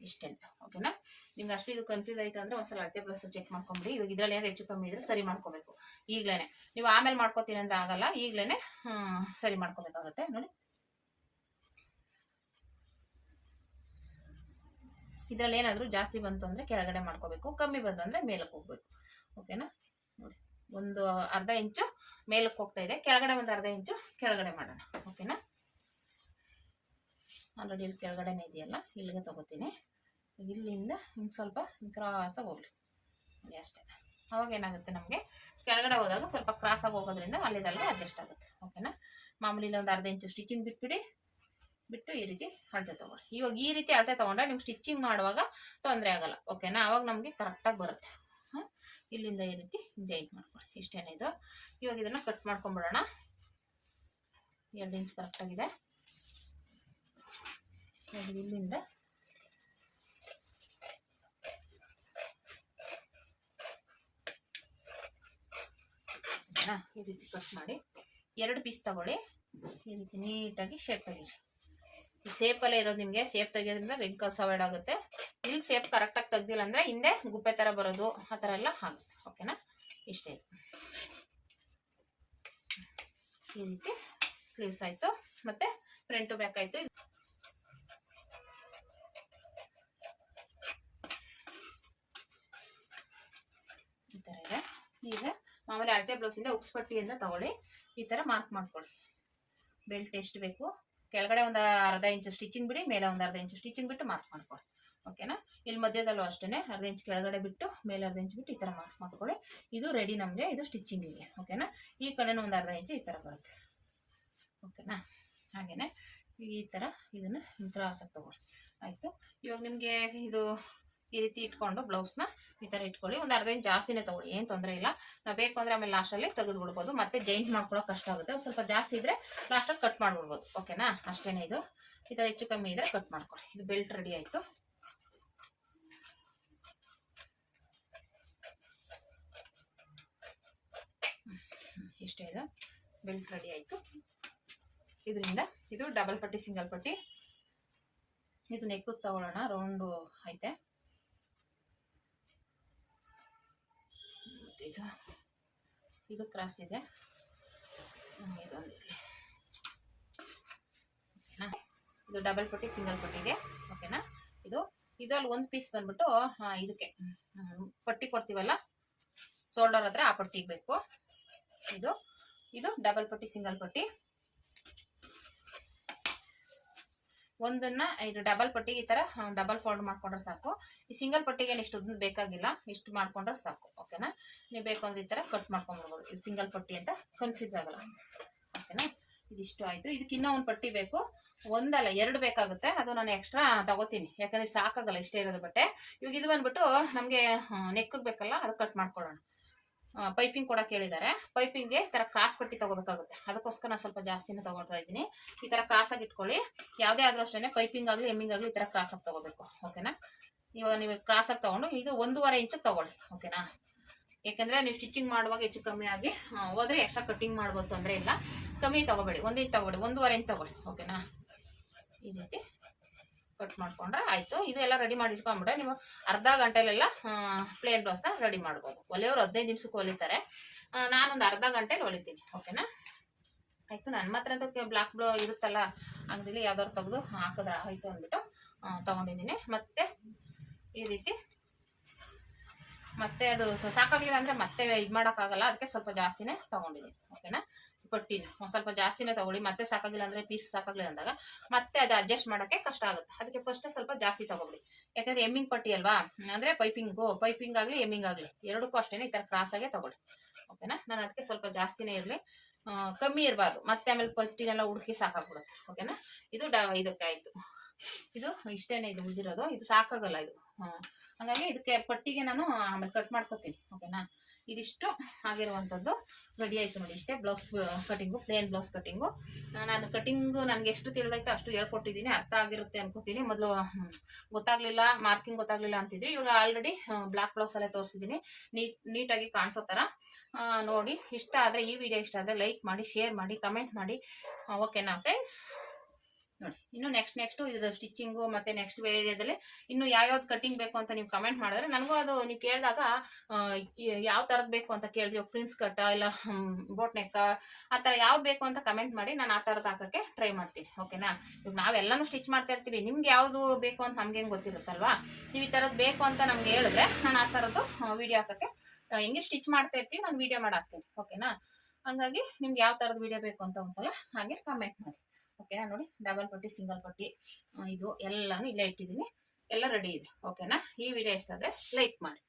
ಇಷ್ಟೇ ಓಕೆನಾ ನಿಮ್ಗೆ ಅಷ್ಟು ಇದು ಕನ್ಫ್ಯೂಸ್ ಆಯ್ತು ಅಂದ್ರೆ ಒಂದ್ಸಲ ಅಳತೆ ಪ್ಲಸ್ ಚೆಕ್ ಮಾಡ್ಕೊಂಬಿಡಿ. ಇವಾಗ ಇದ್ರಲ್ಲಿ ಏನಾರು ಹೆಚ್ಚು ಕಮ್ಮಿ ಇದ್ರೆ ಸರಿ ಮಾಡ್ಕೋಬೇಕು. ಈಗ್ಲೇನೆ. ನೀವು ಆಮೇಲೆ ಮಾಡ್ಕೋತೀನಿ ಅಂದ್ರೆ ಆಗಲ್ಲ. ಈಗ್ಲೇನೆ ಸರಿ ಮಾಡ್ಕೋಬೇಕಾಗತ್ತೆ. ನೋಡಿ. ಇದ್ರಲ್ಲಿ ಏನಾದರೂ ಜಾಸ್ತಿ ಬಂತು ಅಂದ್ರೆ ಕೆಳಗಡೆ ಮಾಡ್ಕೋಬೇಕು. ಕಮ್ಮಿ ಬಂತು ಅಂದ್ರೆ ಮೇಲಕ್ಕೆ ಹೋಗ್ಬೇಕು. ಓಕೆನಾ ನೋಡಿ. ಒಂದು ಅರ್ಧ ಇಂಚು ಮೇಲಕ್ಕೆ ಹೋಗ್ತಾ ಇದೆ. ಕೆಳಗಡೆ ಒಂದು ಅರ್ಧ ಇಂಚು ಕೆಳಗಡೆ ಮಾಡೋಣ. ಓಕೆನಾ ಆಲ್ರೆಡಿ ಇಲ್ಲಿ ಕೆಳಗಡೆನೇ ಇದೆಯಲ್ಲ, ಇಲ್ಲಿಗೆ ತಗೋತೀನಿ. ಇಲ್ಲಿಂದ ಹಿಂಗೆ ಸ್ವಲ್ಪ ಕ್ರಾಸಾಗಿ ಹೋಗ್ಲಿ. ಅಷ್ಟೇ. ಅವಾಗ ಏನಾಗುತ್ತೆ ನಮಗೆ? ಕೆಳಗಡೆ ಹೋದಾಗ ಸ್ವಲ್ಪ ಕ್ರಾಸಾಗಿ ಹೋಗೋದ್ರಿಂದ ಅಲ್ಲಿದಲ್ಲಿಗೆ ಅಡ್ಜಸ್ಟ್ ಆಗುತ್ತೆ. ಓಕೆನಾ ಮಾಮೂಲಿ ಒಂದು ಅರ್ಧ ಇಂಚು ಸ್ಟಿಚಿಂಗ್ ಬಿಟ್ಬಿಡಿ. ಬಿಟ್ಟು ಈ ರೀತಿ ಅಳತೆ ತೊಗೊಳ್ಳಿ. ಇವಾಗ ಈ ರೀತಿ ಅಳತೆ ತೊಗೊಂಡ್ರೆ ನಿಮ್ಗೆ ಸ್ಟಿಚಿಂಗ್ ಮಾಡುವಾಗ ತೊಂದರೆ ಆಗಲ್ಲ. ಓಕೆನಾ ಅವಾಗ ನಮಗೆ ಕರೆಕ್ಟಾಗಿ ಬರುತ್ತೆ. ಹಾಂ? ಇಲ್ಲಿಂದ ಈ ರೀತಿ ಜಾಯಿಂಟ್ ಮಾಡ್ಕೊಳ್ಳಿ. ಇಷ್ಟೇನೆ ಇದು? ಇವಾಗ ಇದನ್ನು ಕಟ್ ಮಾಡ್ಕೊಂಬಿಡೋಣ. ಎರಡು ಇಂಚ್ ಕರೆಕ್ಟಾಗಿದೆ ಇಲ್ಲಿಂದ? ಈ ರೀತಿ ಕಟ್ ಮಾಡಿ. ಎರಡು ಪೀಸ್ ತಗೊಳ್ಳಿ. ಈ ರೀತಿ ನೀಟಾಗಿ ಶೇಪ್ ತೆಗೀರಿ. ಈ ಸೇಪಲ್ಲೇ ಇರೋದು ನಿಮಗೆ. ಸೇಪ್ ತೆಗಿಯೋದ್ರಿಂದ ರಿಂಕಲ್ಸ್ ಅವಾಯ್ಡ್ ಆಗುತ್ತೆ. ಇಲ್ಲಿ ಸೇಪ್ ಕರೆಕ್ಟಾಗಿ ತೆಗ್ದಿಲ್ಲ ಅಂದರೆ ಹಿಂದೆ ಗುಪ್ಪೆ ಥರ ಬರೋದು, ಆ ಥರ ಎಲ್ಲ ಆಗುತ್ತೆ. ಓಕೆನಾ ಇಷ್ಟೇ. ಈ ರೀತಿ ಸ್ಲೀವ್ಸ್ ಆಯಿತು. ಮತ್ತು ಫ್ರಂಟು ಬ್ಯಾಕ್ ಆಯಿತು ಇದೆ. ಮಾಮೂಲಿ ಅಳತೆ ಬ್ಲೌಸಿಂದ ಉಕ್ಸ್ ಪಟ್ಟಿಯಿಂದ ತಗೊಳ್ಳಿ. ಈ ಥರ ಮಾರ್ಕ್ ಮಾಡ್ಕೊಳ್ಳಿ. ಬೆಲ್ಟ್ ಎಷ್ಟು ಬೇಕು? ಕೆಳಗಡೆ ಒಂದು ಅರ್ಧ ಇಂಚು ಸ್ಟಿಚಿಂಗ್ ಬಿಡಿ, ಮೇಲೆ ಒಂದು ಅರ್ಧ ಇಂಚು ಸ್ಟಿಚಿಂಗ್ ಬಿಟ್ಟು ಮಾರ್ಕ್ ಮಾಡ್ಕೊಳ್ಳಿ. ಓಕೆನಾ ಇಲ್ಲಿ ಮಧ್ಯದಲ್ಲೂ ಅಷ್ಟೇ ಅರ್ಧ ಇಂಚು ಕೆಳಗಡೆ ಬಿಟ್ಟು, ಮೇಲೆ ಅರ್ಧ ಇಂಚು ಬಿಟ್ಟು ಈ ಥರ ಮಾರ್ಕ್ ಮಾಡ್ಕೊಳ್ಳಿ. ಇದು ರೆಡಿ ನಮಗೆ, ಇದು ಸ್ಟಿಚಿಂಗಿಗೆ ಓಕೆನಾ ಈ ಕಡೆನೂ ಒಂದು ಅರ್ಧ ಇಂಚು ಈ ಥರ ಬರುತ್ತೆ. ಓಕೆನಾ ಹಾಗೆಯೇ ಈ ಥರ ಇದನ್ನು ಕ್ರಾಸಾಗಿ ತಗೊಳ್ಳಿ. ಆಯಿತು? ಇವಾಗ ನಿಮಗೆ ಇದು ಈ ರೀತಿ ಇಟ್ಕೊಂಡು ಬ್ಲೌಸ್ನ ಈ ಥರ ಇಟ್ಕೊಳ್ಳಿ. ಒಂದು ಅರ್ಧ ಇಂಚ್ ಜಾಸ್ತಿನೇ ತಗೊಳ್ಳಿ, ಏನು ತೊಂದರೆ ಇಲ್ಲ. ನಾವು ಬೇಕು ಅಂದರೆ ಆಮೇಲೆ ಲಾಸ್ಟಲ್ಲಿ ತೆಗೆದು ಬಿಡ್ಬೋದು ಮತ್ತೆ ಜೈಂಟ್ ಮಾಡ್ಕೊಳ್ಳೋಕೆ ಕಷ್ಟ ಆಗುತ್ತೆ. ಸ್ವಲ್ಪ ಜಾಸ್ತಿ ಇದ್ದರೆ ಲಾಸ್ಟಲ್ಲಿ ಕಟ್ ಮಾಡ್ಬಿಡ್ಬೋದು. ಓಕೆನಾ ಅಷ್ಟೇನೆ ಇದು. ಈ ಥರ ಹೆಚ್ಚು ಕಮ್ಮಿ ಇದ್ದರೆ ಕಟ್ ಮಾಡ್ಕೊಳ್ಳಿ. ಇದು ಬೆಲ್ಟ್ ರೆಡಿ ಆಯಿತು. ಇಷ್ಟೇ ಇದು. ಬೆಲ್ಟ್ ರೆಡಿ ಆಯಿತು. ಇದರಿಂದ ಇದು ಡಬಲ್ ಪಟ್ಟಿ ಸಿಂಗಲ್ ಪಟ್ಟಿ. ಇದು ನೆಕ್ಕು ತಗೊಳ್ಳೋಣ. ರೌಂಡು ಐತೆ. ಇದು. ಇದು ಕ್ರಾಸ್ ಇದೆ. ಇದು ಡಬಲ್ ಪಟ್ಟಿ ಸಿಂಗಲ್ ಪಟ್ಟಿಗೆ ಓಕೆನಾ? ಇದು, ಇದ್ರಲ್ಲಿ ಒಂದು ಪೀಸ್ ಬಂದ್ಬಿಟ್ಟು ಇದಕ್ಕೆ ಪಟ್ಟಿ ಕೊಡ್ತೀವಲ್ಲ? ಶೋಲ್ಡರ್ ಹತ್ರ ಆ ಪಟ್ಟಿಗೆ ಬೇಕು. ಇದು ಇದು ಡಬಲ್ ಪಟ್ಟಿ ಸಿಂಗಲ್ ಪಟ್ಟಿ. ಒಂದನ್ನ, ಇದು ಡಬಲ್ ಪಟ್ಟಿ ಈ ತರ ಡಬಲ್ ಫೋಲ್ಡ್ ಮಾಡ್ಕೊಂಡ್ರೆ ಸಾಕು. ಈ ಸಿಂಗಲ್ ಪಟ್ಟಿಗೆ ಇಷ್ಟು ಬೇಕಾಗಿಲ್ಲ, ಇಷ್ಟು ಮಾಡ್ಕೊಂಡ್ರೆ ಸಾಕು ಓಕೆನಾ ನೀವು ಬೇಕು ಅಂದ್ರೆ ಈ ತರ ಕಟ್ ಮಾಡ್ಕೊಂಡ್ಬಿಡ್ಬೋದು. ಇದು ಸಿಂಗಲ್ ಪಟ್ಟಿ ಅಂತ ಕನ್ಫ್ಯೂಸ್ ಆಗಲ್ಲ. ಓಕೆನಾ ಇದಿಷ್ಟು ಆಯ್ತು. ಇದಕ್ಕೆ ಇನ್ನೂ ಒಂದು ಪಟ್ಟಿ ಬೇಕು. ಒಂದಲ್ಲ, ಎರಡು ಬೇಕಾಗುತ್ತೆ. ಅದು ನಾನು ಎಕ್ಸ್ಟ್ರಾ ತಗೋತೀನಿ. ಯಾಕಂದ್ರೆ ಸಾಕಾಗಲ್ಲ, ಇಷ್ಟೇ ಇರೋದು ಬಟ್ಟೆ. ಇವಾಗ ಇದು ಬಂದ್ಬಿಟ್ಟು ನಮಗೆ ನೆಕ್ಕಿಗೆ ಬೇಕಲ್ಲ, ಅದು ಕಟ್ ಮಾಡ್ಕೊಳ್ಳೋಣ. ಪೈಪಿಂಗ್ ಕೂಡ ಕೇಳಿದ್ದಾರೆ. ಪೈಪಿಂಗ್ಗೆ ಈ ಥರ ಕ್ರಾಸ್ ಪಟ್ಟಿ ತಗೋಬೇಕಾಗುತ್ತೆ. ಅದಕ್ಕೋಸ್ಕರ ನಾನು ಸ್ವಲ್ಪ ಜಾಸ್ತಿನೇ ತಗೊಳ್ತಾ ಇದ್ದೀನಿ. ಈ ಥರ ಕ್ರಾಸ್ ಆಗಿ ಇಟ್ಕೊಳ್ಳಿ. ಯಾವುದೇ ಆದ್ರೂ ಅಷ್ಟೇ ಪೈಪಿಂಗ್ ಆಗಲಿ ಎಮ್ಮಿಂಗ್ ಆಗಲಿ ಈ ಥರ ಕ್ರಾಸ್ ಆಗಿ ತಗೋಬೇಕು. ಓಕೆನಾ ಇವಾಗ ನೀವು ಕ್ರಾಸ್ ಆಗಿ ತಗೊಂಡು ಇದು ಒಂದೂವರೆ ಇಂಚು ತಗೊಳ್ಳಿ ಓಕೆನಾ ಯಾಕಂದ್ರೆ ನೀವು ಸ್ಟಿಚಿಂಗ್ ಮಾಡುವಾಗ ಹೆಚ್ಚು ಕಮ್ಮಿ ಆಗಿ ಹೋದರೆ ಎಕ್ಸ್ಟ್ರಾ ಕಟ್ಟಿಂಗ್ ಮಾಡ್ಬೋದು ತೊಂದರೆ ಇಲ್ಲ. ಕಮ್ಮಿ ತಗೋಬೇಡಿ, ಒಂದು ಇಂಚು ತಗೊಳ್ಳಿ, ಒಂದೂವರೆ ಇಂಚು ತಗೊಳ್ಳಿ ಓಕೆನಾ ಈ ರೀತಿ ಕಟ್ ಮಾಡ್ಕೊಂಡ್ರೆ ಆಯ್ತು. ಇದು ಎಲ್ಲ ರೆಡಿ ಮಾಡಿ ಇಟ್ಕೊಂಡ್ಬಿಟ್ರೆ ನೀವು ಅರ್ಧ ಗಂಟೆಲೆಲ್ಲ ಪ್ಲೇನ್ ಬ್ಲೌಸ್ನ ರೆಡಿ ಮಾಡ್ಬೋದು. ಒಲೆಯವರು ಹದಿನೈದು ನಿಮಿಷಕ್ಕೆ ಹೊಲಿತಾರೆ. ನಾನೊಂದು ಅರ್ಧ ಗಂಟೆಲಿ ಹೊಲಿತೀನಿ ಓಕೆನಾ ಆಯ್ತು ನನ್ನ ಮಾತ್ರ ಅಂತೂ ಬ್ಲಾಕ್ ಬ್ಲೌ ಇರುತ್ತಲ್ಲ, ಅಂಗಡಿಲಿ ಯಾವ್ದಾದ್ರು ತೆಗೆದು ಹಾಕಿದ್ರೆ ಆಯ್ತು ಅಂದ್ಬಿಟ್ಟು ತಗೊಂಡಿದ್ದೀನಿ. ಮತ್ತೆ ಈ ರೀತಿ. ಮತ್ತೆ ಅದು ಸಾಕಾಗಲಿಲ್ಲ ಅಂದ್ರೆ ಮತ್ತೆ ಇದು ಮಾಡೋಕ್ಕಾಗಲ್ಲ. ಅದಕ್ಕೆ ಸ್ವಲ್ಪ ಜಾಸ್ತಿನೇ ತಗೊಂಡಿದ್ದೀನಿ. ಓಕೆನಾ? ಪಟ್ಟಿನ ಒಂದು ಸ್ವಲ್ಪ ಜಾಸ್ತಿನೇ ತಗೊಳ್ಳಿ. ಮತ್ತೆ ಸಾಕಾಗಿಲ್ಲ ಅಂದ್ರೆ ಪೀಸ್ ಸಾಕಾಗ್ಲಿಲ್ಲ ಅಂದಾಗ ಮತ್ತೆ ಅದು ಅಡ್ಜಸ್ಟ್ ಮಾಡೋಕ್ಕೆ ಕಷ್ಟ ಆಗುತ್ತೆ. ಅದಕ್ಕೆ ಫಸ್ಟ್ ಸ್ವಲ್ಪ ಜಾಸ್ತಿ ತಗೊಬಿಡಿ ಯಾಕಂದ್ರೆ ಎಮ್ಮಿಂಗ್ ಪಟ್ಟಿ ಅಲ್ವಾ? ಅಂದ್ರೆ ಪೈಪಿಂಗು ಪೈಪಿಂಗ್ ಆಗಲಿ ಎಮ್ಮಿಂಗ್ ಆಗಲಿ ಎರಡಕ್ಕೂ ಅಷ್ಟೇನೆ ಈ ಕ್ರಾಸ್ ಆಗೇ ತಗೊಳ್ಳಿ. ಓಕೆನಾ? ನಾನು ಅದಕ್ಕೆ ಸ್ವಲ್ಪ ಜಾಸ್ತಿನೇ ಇರಲಿ. ಕಮ್ಮಿ ಇರಬಾರ್ದು. ಮತ್ತೆ ಆಮೇಲೆ ಪಟ್ಟಿನೆಲ್ಲ ಹುಡುಕಿ ಸಾಕಾಗ್ಬಿಡುತ್ತೆ. ಓಕೆನಾ? ಇದು ಡ ಇದಕ್ಕೆ ಆಯ್ತು. ಇದು ಇಷ್ಟೇನೆ ಇದು ಉಳಿದಿರೋದು. ಇದು ಸಾಕಾಗಲ್ಲ ಇದು. ಹಾಗಾಗಿ ಇದಕ್ಕೆ ಪಟ್ಟಿಗೆ ನಾನು ಆಮೇಲೆ ಕಟ್ ಮಾಡ್ಕೊತೀನಿ. ಓಕೆನಾ? ಇದಿಷ್ಟು ಆಗಿರುವಂಥದ್ದು. ರೆಡಿ ಆಯ್ತು ನೋಡಿ ಇಷ್ಟೇ. Blouse cutting plain blouse cutting ನಾನು ಕಟಿಂಗು ನನಗೆ ಎಷ್ಟು ತಿಳಿದೈತೆ ಅಷ್ಟು ಹೇಳ್ಕೊಟ್ಟಿದ್ದೀನಿ. ಅರ್ಥ ಆಗಿರುತ್ತೆ ಅನ್ಕೋತೀನಿ. ಮೊದಲು ಗೊತ್ತಾಗ್ಲಿಲ್ಲ ಮಾರ್ಕಿಂಗ್ ಗೊತ್ತಾಗ್ಲಿಲ್ಲ ಅಂತಿದ್ವಿ. ಇವಾಗ ಆಲ್ರೆಡಿ ಬ್ಲಾಕ್ ಬ್ಲೌಸ್ ಅಲ್ಲೇ ತೋರಿಸಿದ್ದೀನಿ. ನೀಟ್, ನೀಟಾಗಿ ಕಾಣಿಸೋ ಥರ ನೋಡಿ, ಇಷ್ಟ ಆದರೆ ಈ ವಿಡಿಯೋ ಇಷ್ಟ ಆದರೆ ಲೈಕ್ ಮಾಡಿ ಶೇರ್ ಮಾಡಿ ಕಮೆಂಟ್ ಮಾಡಿ. ಓಕೆನಾ ಫ್ರೆಂಡ್ಸ್ ನೋಡಿ, ಇನ್ನು ನೆಕ್ಸ್ಟ್ ನೆಕ್ಸ್ಟು ಇದು ಸ್ಟಿಚಿಂಗು ಮತ್ತೆ ನೆಕ್ಸ್ಟ್ ವಿಡಿಯೋದಲ್ಲಿ ಇನ್ನು ಯಾವ್ಯಾವ್ದು ಕಟಿಂಗ್ ಬೇಕು ಅಂತ ನೀವು ಕಮೆಂಟ್ ಮಾಡಿದ್ರೆ ನನಗೂ ಅದು ನೀವು ಕೇಳಿದಾಗ ಯಾವ ಥರದ್ದು ಬೇಕು ಅಂತ ಕೇಳಿದ್ರಿ ಪ್ರಿನ್ಸ್ ಕಟ್ಟ ಇಲ್ಲ ಬೋಟ್ ನೆಕ್ಕ ಆ ಥರ ಯಾವ್ದು ಬೇಕು ಅಂತ ಕಮೆಂಟ್ ಮಾಡಿ ನಾನು ಆ ಥರದ್ದು ಹಾಕೋಕ್ಕೆ ಟ್ರೈ ಮಾಡ್ತೀನಿ ಓಕೆನಾ ಇವಾಗ ನಾವೆಲ್ಲನೂ ಸ್ಟಿಚ್ ಮಾಡ್ತಾ ಇರ್ತೀವಿ, ನಿಮ್ಗೆ ಯಾವುದು ಬೇಕು ಅಂತ ನಮ್ಗೆ ಹೆಂಗೆ ಗೊತ್ತಿರುತ್ತಲ್ವಾ? ನೀವು ಈ ಥರದ್ದು ಬೇಕು ಅಂತ ನಮ್ಗೆ ಹೇಳಿದ್ರೆ ನಾನು ಆ ಥರದ್ದು ವಿಡಿಯೋ ಹಾಕೋಕ್ಕೆ ಹೆಂಗೆ ಸ್ಟಿಚ್ ಮಾಡ್ತಾ ಇರ್ತೀವಿ ನಾನು ವಿಡಿಯೋ ಮಾಡಾಕ್ತೀನಿ ಓಕೆನಾ ಹಂಗಾಗಿ ನಿಮ್ಗೆ ಯಾವ ಥರದ್ದು ವಿಡಿಯೋ ಬೇಕು ಅಂತ ಒಂದ್ಸಲ ಹಾಗೆ ಕಮೆಂಟ್ ಮಾಡಿ. ಓಕೆನಾ ನೋಡಿ ಡಬಲ್ ಪಟ್ಟಿ ಸಿಂಗಲ್ ಪಟ್ಟಿ ಇದು ಎಲ್ಲಾನು ಇಲ್ಲೇ ಇಟ್ಟಿದ್ದೀನಿ. ಎಲ್ಲ ರೆಡಿ ಇದೆ. ಓಕೆನಾ? ಈ ವಿಡಿಯೋ ಇಷ್ಟ ಆದರೆ ಲೈಕ್ ಮಾಡಿ.